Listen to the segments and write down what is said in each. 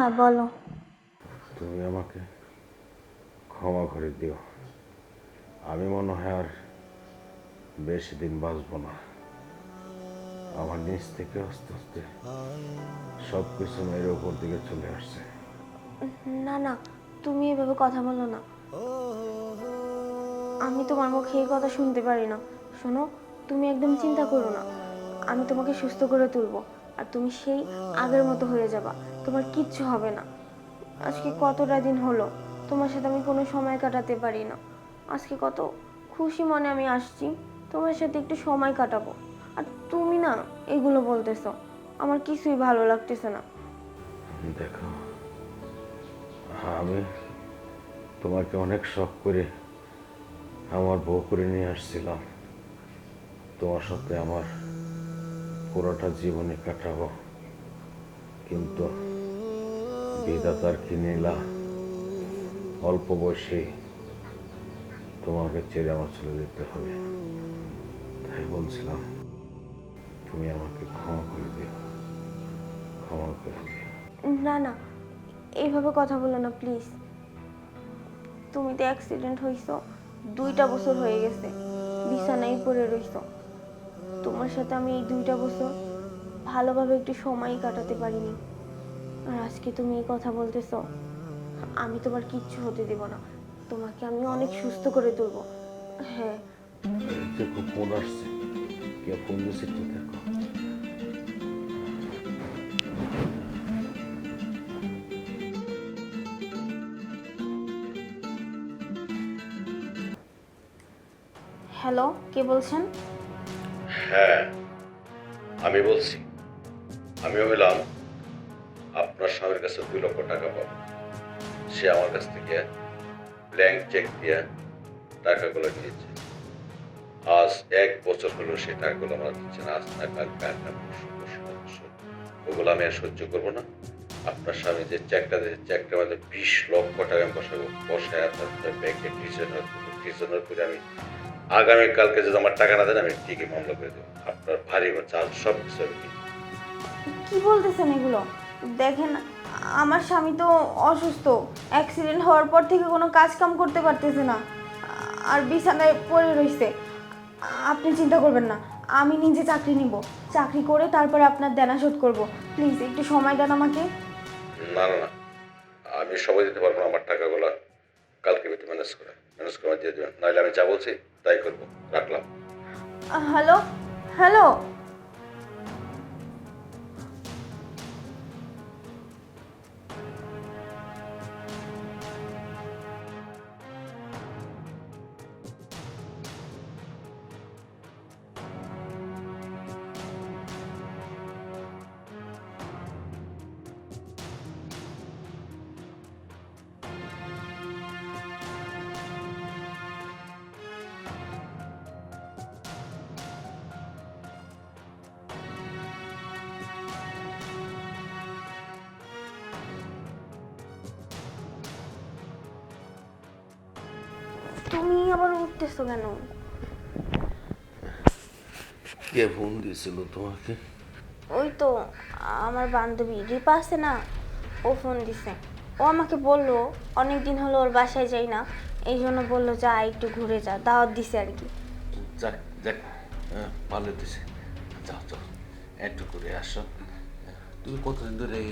হ্যাঁ বলো। তুমি আমাকে ক্ষমা করে দিও। আমি মনে হয় আর বেশি দিন বাঁচবো না। আমার নিচ থেকে আস্তে আস্তে সব কিছু মেয়ের ওপর দিকে চলে আসছে। না না তুমি এভাবে কথা বলো না। আমি তোমার মুখে এই কথা শুনতে পারি না। শোনো তুমি একদম চিন্তা করো না। আমি তোমাকে সুস্থ করে তুলবো। আর তুমি সেই আগের মতো হয়ে যাবা। তোমার কিচ্ছু হবে না। আজকে কতটা দিন হলো? তোমার সাথে আমি কোনো সময় কাটাতে পারি না। আজকে কত খুশি মনে আমি আসছি, তোমার সাথে একটু সময় কাটাবো। আর তুমি না এগুলো বলতেছো, আমার কিছুই ভালো লাগতেছে না। দেখো, আমি তোমাকে অনেক শখ করে আমার বউ করে নিয়ে আসছিলাম। তোমার সাথে আমার পুরোটা জীবনে কাটাবো। কিন্তু বিধাতার কি নীলা অল্প বয়সে তোমাকে ছেড়ে আমার চলে যেতে হবে। তাই বলছিলাম, তুমি আমাকে ক্ষমা করে দিও। ক্ষমা করে দিও। না না, এইভাবে কথা বলো না প্লিজ তুমি তো অ্যাক্সিডেন্ট হইছো, দুইটা বছর হয়ে গেছে, বিছানায় পড়ে রইছো। তোমার সাথে আমি এই দুইটা বছর ভালোভাবে একটু সময় কাটাতে পারিনি। আর আজকে তুমি এই কথা বলতেছো আমি তোমার কিচ্ছু হতে দেব না। তোমাকে আমি অনেক সুস্থ করে তুলবো। হ্যাঁ। দেখো ফোন আসছে। কে ফোন দিয়েছে একটু দেখো। হ্যালো কে বলছেন? হ্যাঁ আমি বলছি। আমি হইলাম আপনার স্বামীর কাছে দুই লক্ষ টাকা পাবো। সে আমার কাছ থেকে ব্ল্যাঙ্ক চেক দিয়ে টাকাগুলো নিয়েছে। আজ এক বছর হলো সেই টাকাগুলো আমার দিচ্ছে না। আজ না কাল কাল না পরশু পরশু না পরশু। ওগুলো আমি আর সহ্য করব না। আপনার স্বামী যে চেকটা দিয়েছে চেকটার মধ্যে বিশ লক্ষ টাকা আমি বসাবো। বসায় আপনার ব্যাংকে ডিসিশনার ডিসিশনার করে আমি আগামীকালকে যদি আমার টাকা না দেন, আমি ঠিকই মামলা করে দেবো। আপনার ভারী চাল সব কিছু কি বলতেছেন এগুলো? দেখেন আমার স্বামী তো অসুস্থ। অ্যাক্সিডেন্ট হওয়ার পর থেকে কোনো কাজ কাম করতে পারতেছে না। আর বিছানায় পড়ে রয়েছে। আপনি চিন্তা করবেন না আমি নিজে চাকরি নিব। চাকরি করে তারপরে আপনার দেনা শোধ করব। প্লিজ একটু সময় দেন আমাকে। না না না। আমি সময় দিতে পারব না আমার টাকাগুলো। কালকে ভিতরে ম্যানেজ করে ম্যানেজ করে দিয়ে দেবেন। নাহলে আমি যা বলছি তাই করব। রাখলাম। Hello hello. তুমি আবার উঠতেছো কেন? কে ফোন দিয়েছিল তোমাকে? ওই তো আমার বান্ধবী রিপা আছে না? ও ফোন দিছে। ও আমাকে বলল অনেক দিন হলো ওর বাসায় যাই না এই জন্য বলল যা একটু ঘুরে যা। দাওয়াত দিছে আর কি। যাক যাক হ্যাঁ, ভালো দিছে। যাও যাও একটু করে আসো। তুমি কতদিন ধরে এই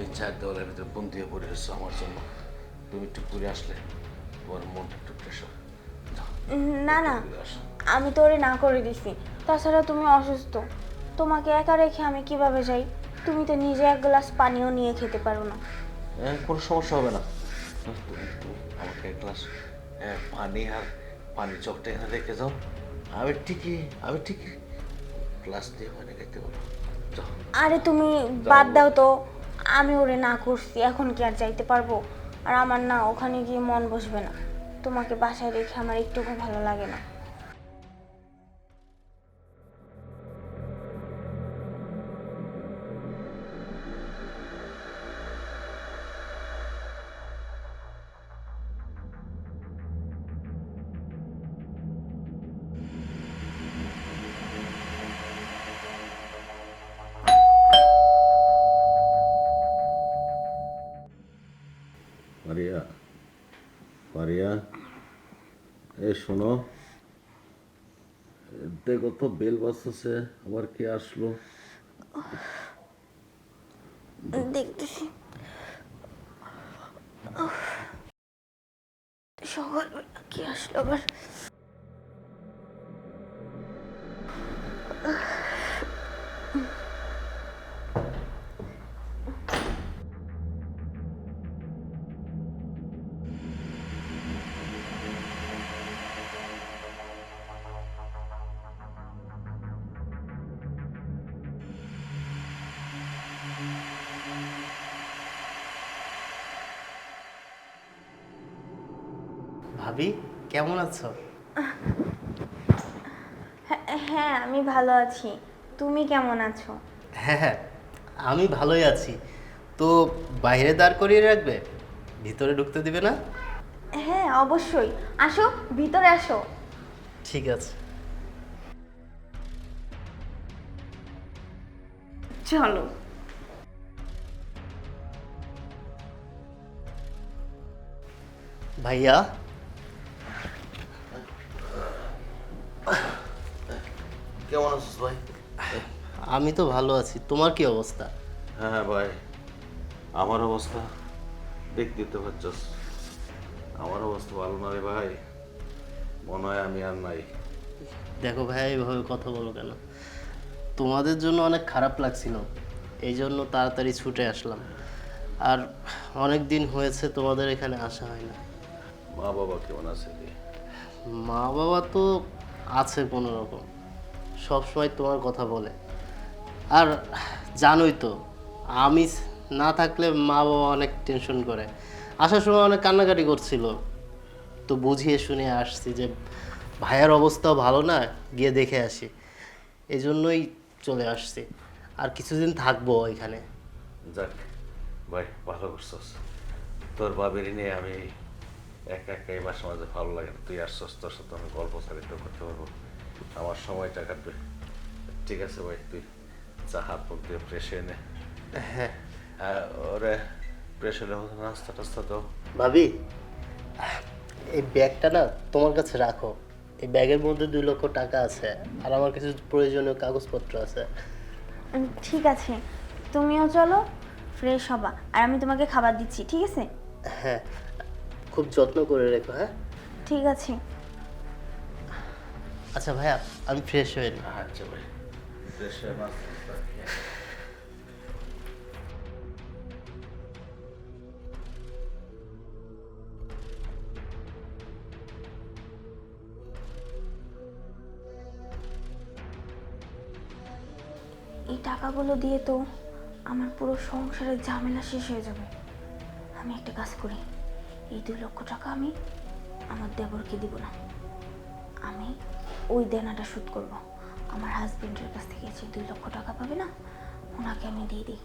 এই চার দেওয়ালের ভিতরে বন্দি হয়ে পড়ে এসছো আমার জন্য? তুমি একটু ঘুরে আসলে। তোমার মনটা একটু উম, না না আমি তোরে না করে দিছি। তাছাড়া তুমি অসুস্থ। তোমাকে একা রেখে আমি কীভাবে যাই? তুমি তো নিজে এক গ্লাস পানিও নিয়ে খেতে পারো না। হ্যাঁ, কোনো সমস্যা হবে না। আমাকে এক গ্লাস পানি আর পানি চকটা এখানে রেখে যাও। আমি ঠিকই আমি ঠিকই গ্লাস দিয়ে পানি পারব। আরে তুমি বাদ দাও তো। আমি ওরে না করছি। এখন কি আর যাইতে পারব? আর আমার না ওখানে গিয়ে মন বসবে না। তোমাকে বাসায় রেখে আমার একটুকু ভালো লাগে না। শোনো। দেখো তো বেল বাজতেছে আবার কে আসলো? ভাবি কেমন আছো? হ্যাঁ, হ্যাঁ আমি ভালো আছি। তুমি কেমন আছো? হ্যাঁ হ্যাঁ আমি ভালোই আছি। তো বাইরে দাঁড় করিয়ে রাখবে? ভিতরে ঢুকতে দিবে না? হ্যাঁ অবশ্যই। আসো ভিতরে আসো। ঠিক আছে। চলো। ভাইয়া কেমন আছিস ভাই? আমি তো ভালো আছি। তোমার কি অবস্থা? হ্যাঁ হ্যাঁ ভাই। আমার অবস্থা দেখতে তো পাচ্ছস। আমার অবস্থা ভালো না রে ভাই। মনে হয় আমি আর নাই। দেখো ভাইয়া এইভাবে কথা বলো কেন? তোমাদের জন্য অনেক খারাপ লাগছিল। এই জন্য তাড়াতাড়ি ছুটে আসলাম। আর অনেক দিন হয়েছে তোমাদের এখানে আসা হয় না। মা বাবা কেমন আছে মা বাবা তো আছে কোনো রকম সবসময় তোমার কথা বলে। আর জানোই তো আমি না থাকলে মা বাবা অনেক টেনশন করে। আসার সময় অনেক কান্নাকাটি করছিল। তো বুঝিয়ে শুনে আসছি যে, ভাইয়ের অবস্থাও ভালো না, গিয়ে দেখে আসি। এই জন্যই চলে আসছি। আর কিছুদিন থাকব এখানে। যাক, ভাই, ভালো করছস। তোর বাবের নিয়ে আমি একা একা এই মাসে মাঝে ভালো লাগে তুই আসছস, তোর সাথে আমি গল্প চালিত করতে পারব। আমার সময়টা কাটবে। ঠিক আছে ভাই তুই চা হাত মুখ দিয়ে ফ্রেশ হয়ে নে। হ্যাঁ। আর ওরে ফ্রেশ হলে নাস্তা টাস্তা তো ভাবি এই ব্যাগটা না তোমার কাছে রাখো। এই ব্যাগের মধ্যে দুই লক্ষ টাকা আছে আর আমার কিছু প্রয়োজনীয় কাগজপত্র আছে। ঠিক আছে। তুমিও চলো ফ্রেশ হবা। আর আমি তোমাকে খাবার দিচ্ছি ঠিক আছে? হ্যাঁ খুব যত্ন করে রেখো হ্যাঁ? ঠিক আছে। আচ্ছা ভাইয়া আমি ফ্রেশ হয়ে নিই আচ্ছা ভাই ফ্রেশ হয়ে। এই টাকাগুলো দিয়ে তো আমার পুরো সংসারের ঝামেলা শেষ হয়ে যাবে। আমি একটা কাজ করি এই দুই লক্ষ টাকা আমি আমার দেবরকে দিব না। আমি ওই দেনাটা শোধ করব। আমার হাজবেন্ডের কাছ থেকে যে দুই লক্ষ টাকা পাবে না ওনাকে আমি দিয়ে দিই।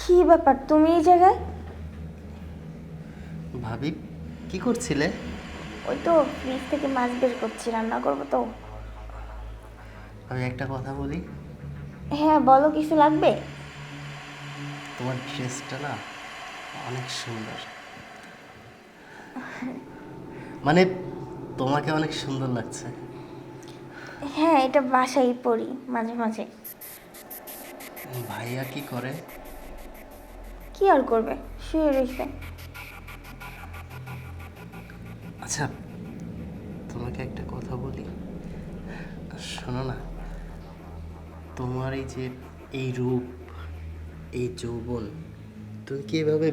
কি ব্যাপার তুমি এই জায়গায়? ভাবি কি করছিলে? ওই তো ফ্রিজ থেকে মাছ বের করছি রান্না করব তো। আমি একটা কথা বলি? হ্যাঁ বলো কিছু লাগবে? তোমার ড্রেসটা না অনেক সুন্দর। মানে তোমাকে অনেক সুন্দর লাগছে। হ্যাঁ এটা বাসায় পড়ি মাঝে মাঝে। ভাইয়া কি করে? কি আর করবে? শুয়ে রয়েছে আচ্ছা তোমাকে একটা কথা বলি। শোনো না তোমার এই যে এই রূপ এই যৌবন তুমি কি এভাবে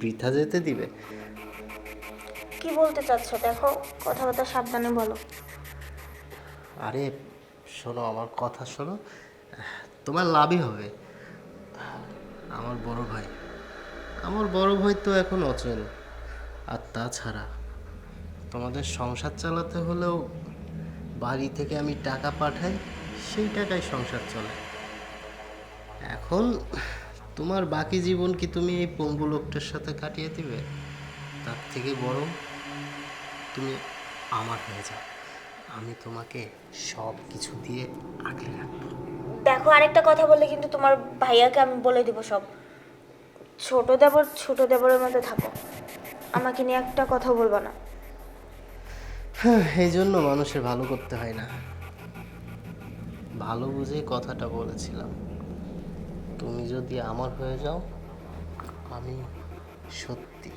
বৃথা যেতে দিবে? কি বলতে চাচ্ছ? দেখো কথাবার্তা সাবধানে বলো। আরে শোনো আমার কথা শোনো। তোমার লাভই হবে। আমার বড় ভাই। আমার বড় ভাই তো এখন অচল। আর তাছাড়া তোমাদের সংসার চালাতে হলেও বাড়ি থেকে আমি টাকা পাঠাই। সেই টাকায় সংসার চলে। এখন তোমার বাকি জীবন কি তুমি এই পঙ্গু লোকটার সাথে কাটিয়ে দিবে? তার থেকে বড় তুমি আমার হয়ে যাও। আমি তোমাকে সব কিছু দিয়ে আগলে রাখব। দেখো আরেকটা কথা বললে কিন্তু তোমার ভাইয়াকে আমি বলে দিব সব। ছোট দেবর ছোট দেবরের মধ্যে থাকো। আমাকে নিয়ে একটা কথা বলব না। হ্যাঁ এই জন্য মানুষের ভালো করতে হয় না। ভালো বুঝে কথাটা বলেছিলাম। তুমি যদি আমার হয়ে যাও, আমি সত্যি।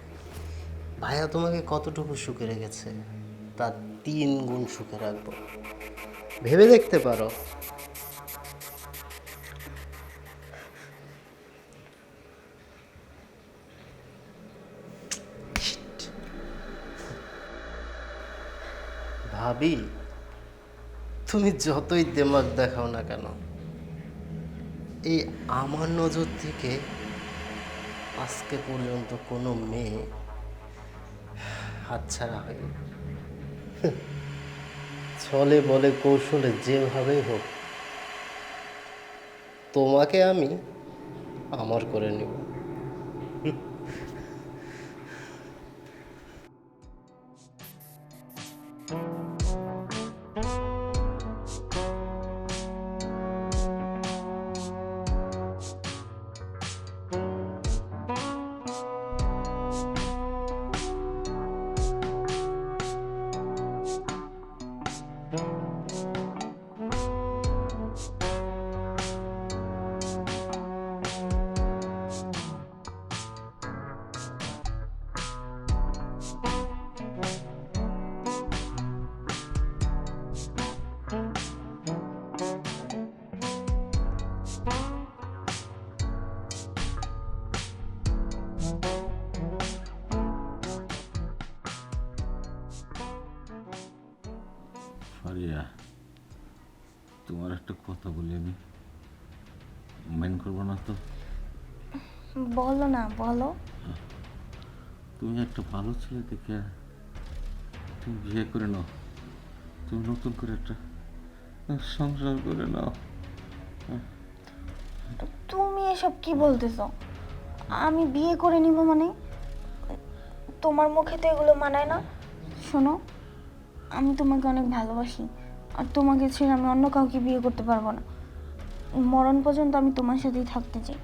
ভাইয়া তোমাকে কতটুকু সুখে রেখেছে তার তিন গুণ সুখে রাখব। ভেবে দেখতে পারো। ভাবি তুমি যতই দেমাগ দেখাও না কেন, এই আমার নজর থেকে আজকে পর্যন্ত কোনো মেয়ে হাতছাড়া হয়নি। ছলে বলে কৌশলে যেভাবেই হোক, তোমাকে আমি আমার করে নিব। ফারিয়া তোমার একটা কথা বলি আমি। মাইন করব না তো? বলো না বলো। তুমি একটা ভালো ছেলে দেখে তুমি বিয়ে করে নাও। তুমি নতুন করে একটা সংসার করে নাও। তুমি এসব কি বলতেছো? আমি বিয়ে করে নিব মানে? তোমার মুখে তো এগুলো মানায় না। শোনো আমি তোমাকে অনেক ভালোবাসি। আর তোমাকে ছেড়ে আমি অন্য কাউকে বিয়ে করতে পারব না। মরণ পর্যন্ত আমি তোমার সাথেই থাকতে চাই।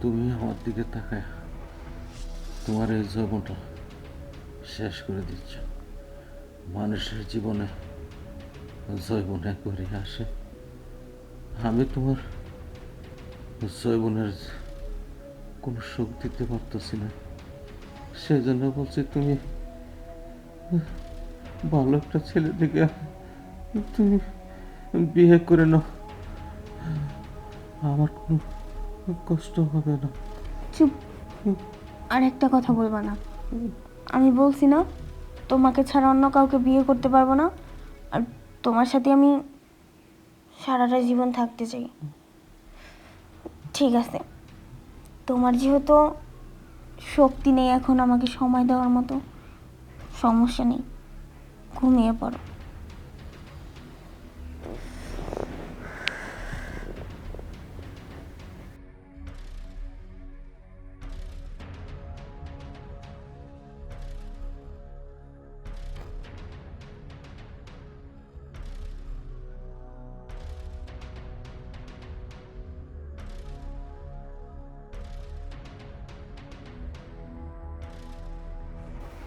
তুমি আমার দিকে তাকায়। তোমার এই জীবনটা শেষ করে দিচ্ছ। মানুষের জীবনে জৈবনে করে আসে। আমি তোমার জৈবনের কোনো সুখ দিতে পারতেছি না। সেজন্য বলছি তুমি ভালো একটা ছেলে দিকে তুমি বিয়ে করে নাও। আমার কোনো কষ্ট হবে না। চুপ। আর একটা কথা বলব না। আমি বলছি না, তোমাকে ছাড়া অন্য কাউকে বিয়ে করতে পারব না। আর তোমার সাথে আমি সারাটা জীবন থাকতে চাই। ঠিক আছে। তোমার যেহেতু শক্তি নেই এখন আমাকে সময় দেওয়ার মতো। সমস্যা নেই। ঘুমিয়ে পড়ো।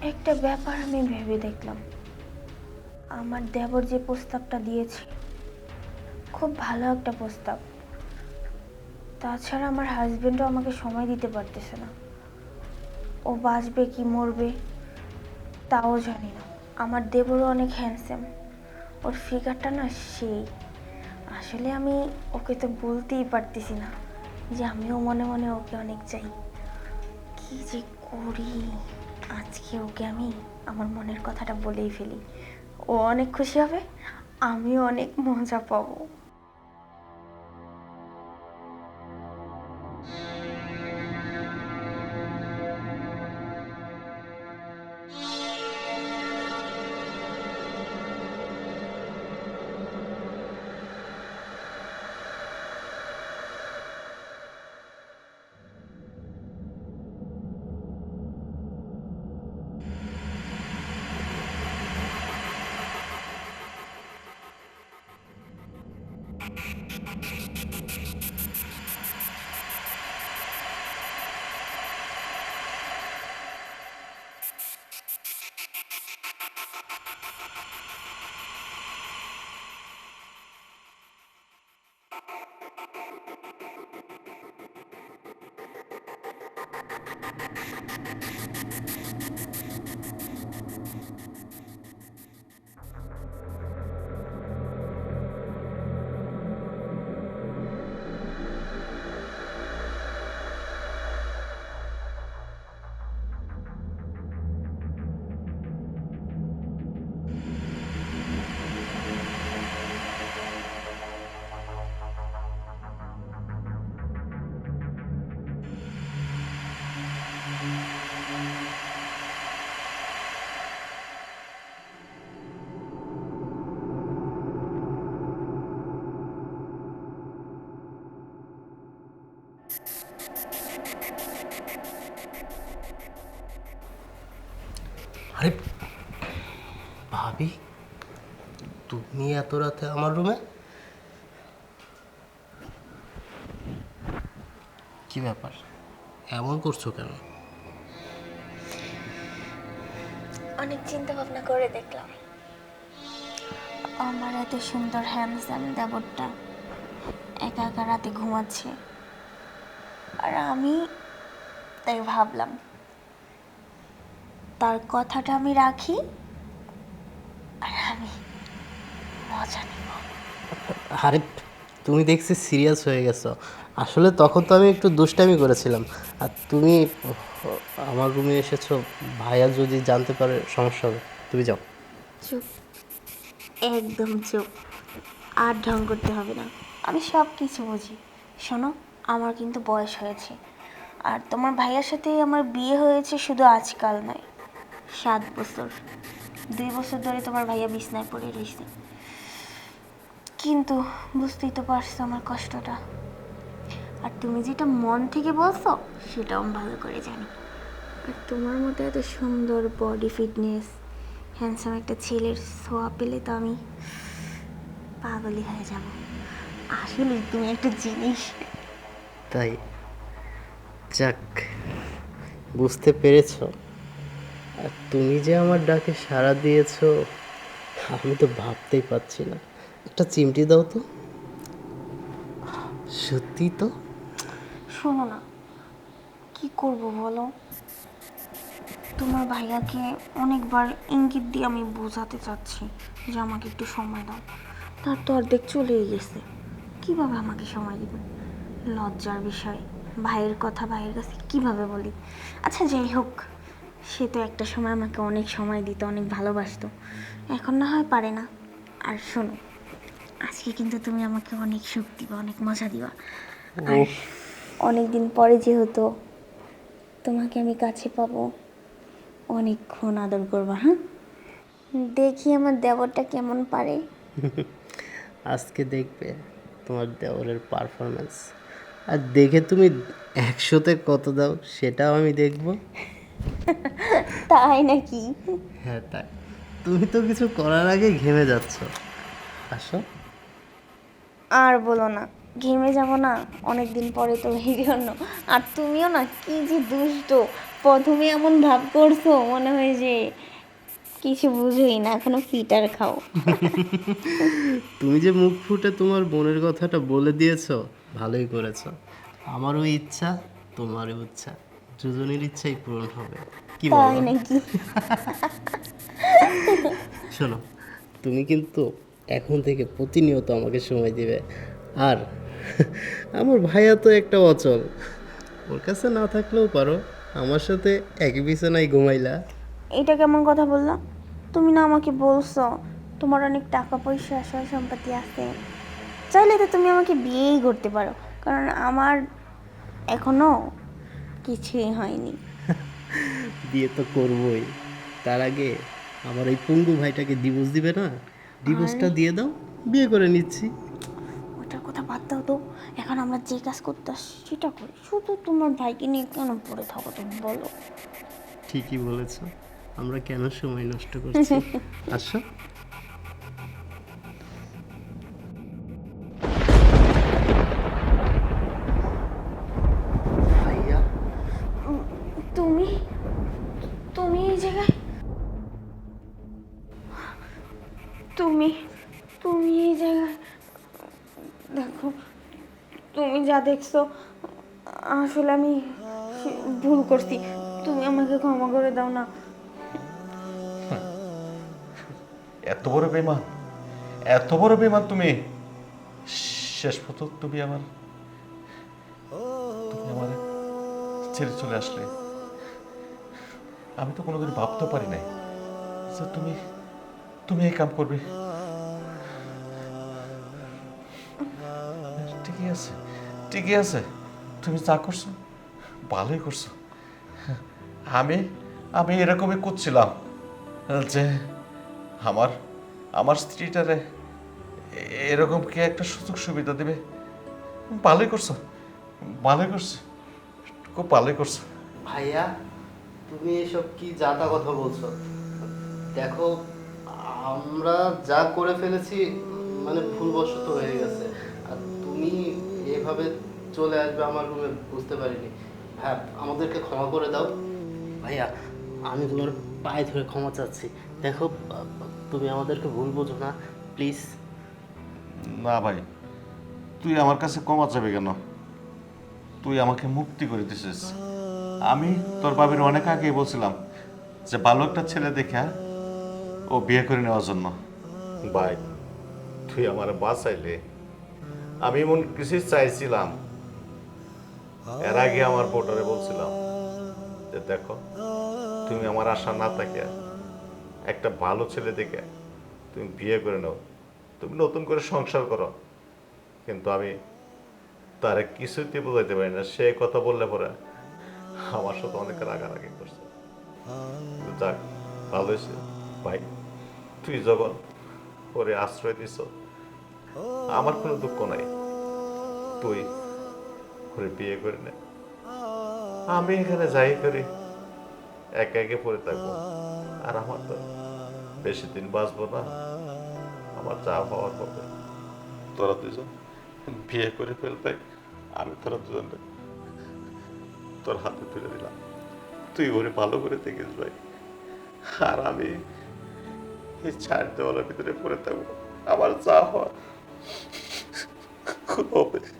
একটা ব্যাপার আমি ভেবে দেখলাম। আমার দেবর যে প্রস্তাবটা দিয়েছে, খুব ভালো একটা প্রস্তাব। তাছাড়া আমার হাজবেন্ডও আমাকে সময় দিতে পারতেছে না। ও বাঁচবে কি মরবে, তাও জানি না। আমার দেবরও অনেক হ্যান্ডসাম ওর ফিগারটা না সেই। আসলে আমি ওকে তো বলতেই পারতেছি না যে আমিও মনে মনে ওকে অনেক চাই। কি যে করি। আজকে ওকে আমি আমার মনের কথাটা বলেই ফেলি। ও অনেক খুশি হবে, আমিও অনেক মজা পাবো। できた。আরে ভাবি তুমি এত রাতে আমার রুমে? কি ব্যাপার? এমন করছ কেন? অনেক চিন্তা ভাবনা করে দেখলাম। আমার এত সুন্দর হ্যান্ডসাম দেবরটা একা একা রাতে ঘুমাচ্ছে। আর আমি তাই ভাবলাম তার কথাটা আমি রাখি আর আমি মজা নেব। আরে তুমি দেখছি সিরিয়াস হয়ে গেছো। আসলে তখন তো আমি একটু দুষ্টামি করেছিলাম। আর তুমি আমার রুমে এসেছ ভাইয়া যদি জানতে পারে সমস্যা হবে তুমি যাও। চুপ একদম চুপ। আর ঢং করতে হবে না। আমি সব কিছু বুঝি। শোনো আমার কিন্তু বয়স হয়েছে। আর তোমার ভাইয়ের সাথে আমার বিয়ে হয়েছে শুধু আজকাল নয়। সাত বছর। দুই বছর ধরে তোমার ভাইয়া বিছনায় পড়ে রয়েছে। কিন্তু বুঝতেই তো পারছ আমার কষ্টটা। আর তুমি যেটা মন থেকে বলছো, সেটাও আমি ভালো করে জানি। আর তোমার মতো এত সুন্দর বডি ফিটনেস হ্যান্ডসাম একটা ছেলের ছোঁয়া পেলে তো আমি পাগলই হয়ে যাব। আসলে তুমি একটা জিনিস। তাই? যাক, বুঝতে পেরেছ। আর তুমি যে আমার ডাকে সাড়া দিয়েছ, আমি তো ভাবতেই পারছি না। একটা চিমটি দাও তো। সত্যি তো? শোনো না, কি করব বলো? তোমার ভাইয়াকে অনেকবার ইঙ্গিত দিয়ে আমি বোঝাতে চাচ্ছি যে আমাকে একটু সময় দাও। তার তো অর্ধেক চলেই গেছে। কীভাবে আমাকে সময় দিবে? লজ্জার বিষয়। ভাইয়ের কথা ভাইয়ের কাছে কীভাবে বলি? আচ্ছা যাই হোক। সে তো একটা সময় আমাকে অনেক সময় দিত অনেক ভালোবাসতো। এখন না হয় পারে না। আর শোনো আজকে কিন্তু তুমি আমাকে অনেক সুখ দিবা অনেক মজা দিবা। আর অনেক দিন পরে যেহেতু তোমাকে আমি কাছে পাবো অনেকক্ষণ আদর করবা হ্যাঁ? দেখি আমার দেবরটা কেমন পারে। আজকে দেখবে তোমার দেওরের পারফরমেন্স আর দেখে তুমি একশোতে কত দাও সেটাও আমি দেখব। তাই নাকি? হ্যাঁ তাই। তুমি তো কিছু করার আগে ঘেমে যাচ্ছ। আসো। আর বলো না ঘেমে যাব না? অনেক দিন পরে তো এই জন্য আর তুমিও না কি যে দুষ্ট। প্রথমে এমন ভাব করছ মনে হয় যে কিছু বুঝোই না এখনও ফিটার খাও। তুমি যে মুখ ফুটে তোমার বোনের কথাটা বলে দিয়েছ ভালোই করেছ। আমারও ইচ্ছা তোমারও ইচ্ছা। দুজনের ইচ্ছাই পূরণ হবে। কি বলো নাকি? শোনো তুমি কিন্তু এখন থেকে প্রতিনিয়ত আমাকে সময় দিবে। আর আমার ভাইয়া তো একটা অচল। ওর কাছে না থাকলেও পারো আমার সাথে একই বিছানায় ঘুমাইলা। এটা কেমন কথা বললাম তুমি না আমাকে বলছো তোমার অনেক টাকা পয়সা সয় সম্পত্তি আছে। চাইলে তো তুমি আমাকে বিয়েই করতে পারো কারণ আমার এখনও কিছুই হয়নি। বিয়ে তো করবই। তার আগে আমার এই পঙ্গু ভাইটাকে ডিভোর্স দিবে না? ডিভোর্সটা দিয়ে দাও বিয়ে করে নিচ্ছি। ওটার কথা বাদ দাও তো। এখন আমরা যে কাজ করতে আসছি সেটা করি। শুধু তোমার ভাইকে নিয়ে কেন পড়ে থাকো তুমি বলো। ঠিকই বলেছ। আমরা কেন সময় নষ্ট করছি? আচ্ছা যা দেখছ, আসলে আমি ভুল করছি। তুমি আমাকে ক্ষমা করে দাও না। এত বড় বেমান এত বড় বেমান তুমি। শেষ পর্যন্ত তুমি আমার তুমি আমার ছেড়ে চলে আসলে। আমি তো কোনোদিন ভাবতে পারি নাই যে তুমি তুমি এই কাম করবে। ঠিকই আছে। ঠিকই আছে। তুমি যা করছ? ভালোই করছ। আমি আমি এরকমই করছিলাম যে আমার আমার স্ত্রীটারে এরকম কি একটা সুযোগ সুবিধা দেবে? ভালোই করছ। ভালোই করছ। খুব ভালোই করছ। ভাইয়া, তুমি এসব কি যাতা কথা বলছো? দেখো, আমরা যা করে ফেলেছি মানে ভুলবশত হয়ে গেছে। আর তুমি এভাবে চলে আসবে আমার রুমে বুঝতে পারিনি। হ্যাঁ আমাদেরকে ক্ষমা করে দাও। ভাইয়া আমি তোমার পায়ে ধরে ক্ষমা চাচ্ছি। দেখো তুমি আমাদেরকে ভুল বোঝো না প্লিজ। না ভাই তুই আমার কাছে ক্ষমা চাবে কেন? তুই আমাকে মুক্তি করে দিছিস। আমি তোর বাবির অনেক আগেই বলছিলাম যে ভালো একটা ছেলে দেখে ও বিয়ে করে নেওয়ার জন্য। ভাই তুই আমার বাঁচাইলে আমি এমন কিছুই চাইছিলাম। এর আগে আমার বোর্ডারে বলছিলাম যে, দেখো, তুমি আমার আশা না থাকে, একটা ভালো ছেলে দেখে তুমি বিয়ে করে নাও। তুমি নতুন করে সংসার করো। কিন্তু আমি তার কিছুতে বোঝাইতে পারি না। সে কথা বললে পরে আমার সাথে অনেক রাগারাগি করছে। যাক, ভালো হয়েছে। ভাই, তুই যখন ওরে আশ্রয় দিছ আমার কোনো দুঃখ নাই। তুই ওরে বিয়ে করে নে। আমি এখানে যাই করি। একে একে পড়ে থাকব। আর আমার তো বেশি দিন বাঁচবো না। আমার যা হওয়ার হবে। তোরা দুজন বিয়ে করে ফেলতে আমি তোরা দুজন তোর হাতে তুলে দিলাম। তুই ওরে ভালো করে দেখিস ভাই। আর আমি এই চার দেওয়ালের ভিতরে পড়ে থাকব। আমার যা হওয়ার হবে